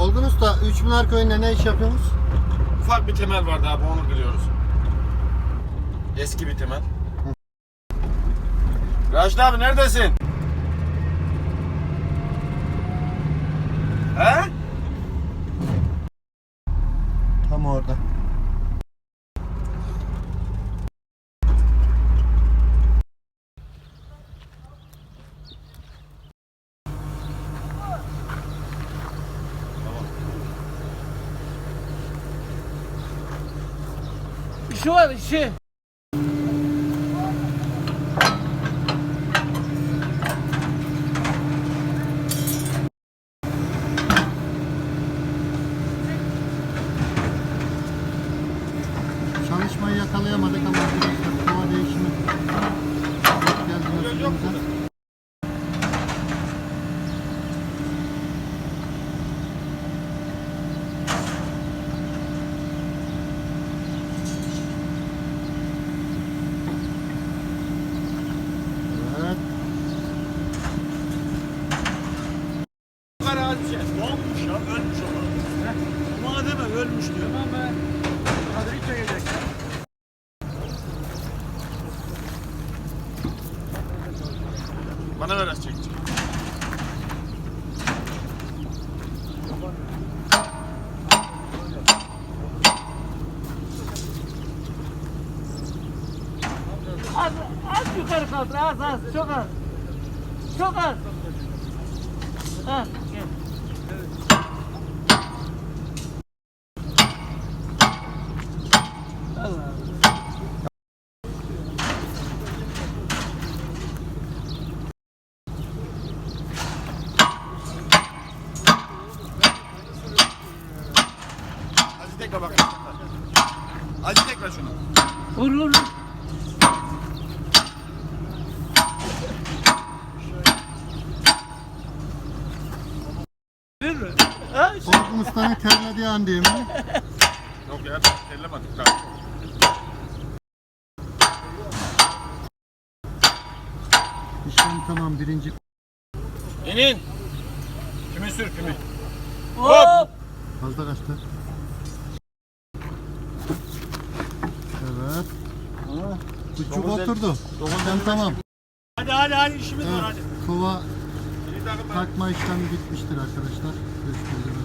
Olgun Usta 3000 köyünde ne iş yapıyorsunuz? Ufak bir temel vardı abi onu kırıyoruz. Eski bir temel. Raşit abi neredesin? İşi var işi. Çalışmayı yakalayamadık ama Arazi donmuş ya ölmüş o. Madem ölmüş diyor. Tamam be. Hiç çekecek. Bana ver az çekecek. Az, az yukarı kaldır az az çok az. Çok az. Ha, tekrar bak. Hadi tekrar şunu. Vur vur. Olgun Usta'nın terlediği an değil mi? Yok ya terlemedik daha. İşlem tamam birinci. İnin. Pimi sür pimi. Hop. Fazla kaçtı. Evet. Küçük el- oturdu. elli tamam. Hadi hadi hadi işimiz var Evet. hadi. Kova takma işlemi bitmiştir arkadaşlar. Göstereceğim